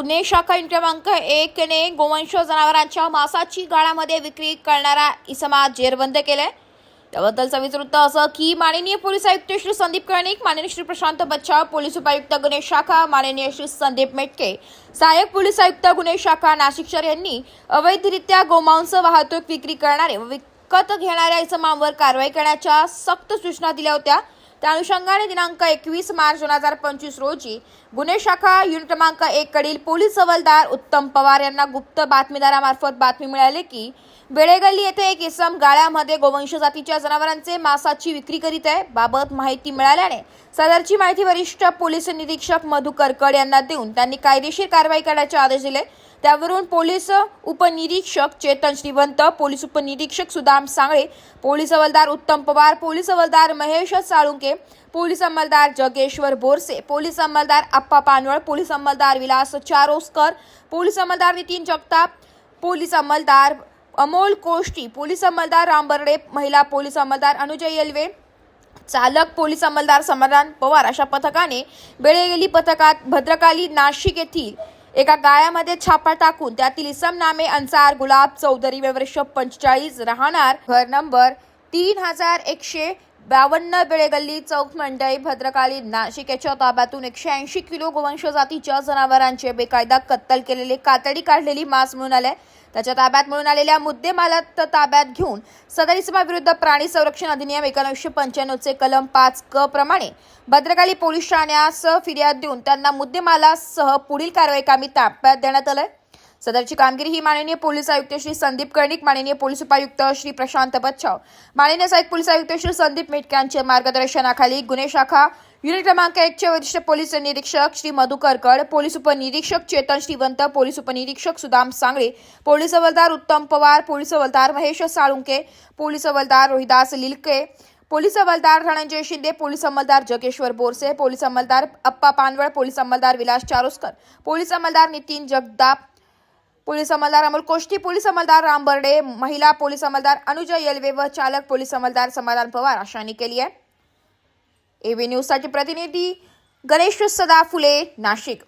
गुन्हे शाखा क्रमांक एक ने गोवंश जनावरांच्या मांसाची गाळ्यामध्ये विक्री करणारा इसमा जेरबंद केलाय. त्याबद्दलचं वृत्त असं की माननीय पोलीस आयुक्त श्री संदीप कर्णिक माननीय श्री प्रशांत बच्चा पोलीस उपायुक्त गुन्हे शाखा माननीय श्री संदीप मेटके सहाय्यक पोलीस आयुक्त गुन्हे शाखा नाशिक शहर यांनी अवैधरित्या गोमांस वाहतूक विक्री करणारे व विकत घेणाऱ्या इसमांवर कारवाई करण्याच्या सक्त सूचना दिल्या होत्या. त्या अनुषंगाने दिनांक एकवीस मार्च दोन हजार पंचवीस रोजी गुन्हे शाखा युनिट क्रमांक एक कडील पोलीस हवालदार उत्तम पवार यांना गुप्त बातमीदारामार्फत बातमी मिळाली की बेळेगल्ली येथे एक इसम गाळ्यामध्ये गोवंश जातीच्या जनावरांचे मांसाची विक्री करीत आहे. बाबत माहिती मिळाल्याने सदरची माहिती वरिष्ठ पोलीस निरीक्षक मधु करकड यांना देऊन त्यांनी कायदेशीर कारवाई करण्याचे आदेश दिले. त्यावरून पोलीस उपनिरीक्षक चेतन श्रीवंत पोलीस उपनिरीक्षक सुदाम सांगळे पोलीस हवालदार उत्तम पवार पोलीस हवालदार महेश साळुंके पोलीस अंमलदार जगेश्वर बोरसे पोलीस अंमलदार आप्पा पानवळ पोलीस अंमलदार विलास चारोस्कर पोलीस अंमलदार नितीन जगताप पोलीस अंमलदार अमोल कोष्टी पोलीस अंमलदार राम बर्डे महिला पोलीस अंमलदार अनुजय येल्वे चालक पोलीस अंमलदार समाधान पवार अशा पथकाने बेळेगेली पथकात भद्रकाली नाशिक येथील एका गाळ्यामध्ये छापा टाकून त्यातील इसम नामे अन्सार गुलाब चौधरी वर्ष पंचेचाळीस राहणार घर नंबर तीन हजार एकशे बावन्न बेळेगल्ली चौक मंडई भद्रकाली नाशिक याच्या ताब्यातून एकशे ऐंशी किलो गोवंश जातीच्या जनावरांचे बेकायदा कत्तल केलेले कातडी काढलेली मांस मिळून आले त्याच्या ताब्यात मिळून आलेल्या मुद्देमालात ताब्यात घेऊन सदर इसमाविरुद्ध प्राणी संरक्षण अधिनियम एकोणीसशे पंच्याण्णवचे कलम पाच क प्रमाणे भद्रकाली पोलीस ठाण्यास फिर्याद देऊन त्यांना मुद्देमालासह पुढील कारवाई कामी ताब्यात देण्यात आलंय. सदरची कामगिरी ही माननीय पोलीस आयुक्त श्री संदीप कर्णिक माननीय पोलीस उपायुक्त श्री प्रशांत बच्छाव माननीय सहाय्यक पोलीस आयुक्त श्री संदीप मेटके यांच्या मार्गदर्शनाखाली गुन्हे शाखा युनिट क्रमांक एकचे वरिष्ठ पोलीस निरीक्षक श्री मधु करकड पोलीस उपनिरीक्षक चेतन श्रीवंत पोलीस उपनिरीक्षक सुदाम सांगळे पोलीस हवालदार उत्तम पवार पोलीस हवालदार महेश साळुंके पोलीस हवालदार रोहिदास लिलके पोलीस हवालदार धनंजय शिंदे पोलीस अंमलदार जगेश्वर बोरसे पोलीस अंमलदार अप्पा पानवळ पोलीस अंमलदार विलास चारोस्कर पोलीस अंमलदार नितीन जगदाप पोलीस अंमलदार अमोल कोष्टी पोलीस अंमलदार राम बर्डे महिला पोलीस अंमलदार अनुजा येलवे व चालक पोलीस अंमलदार समाधान पवार अशांनी केली आहे. एबी न्यूजसाठी प्रतिनिधी गणेश सदा फुले नाशिक.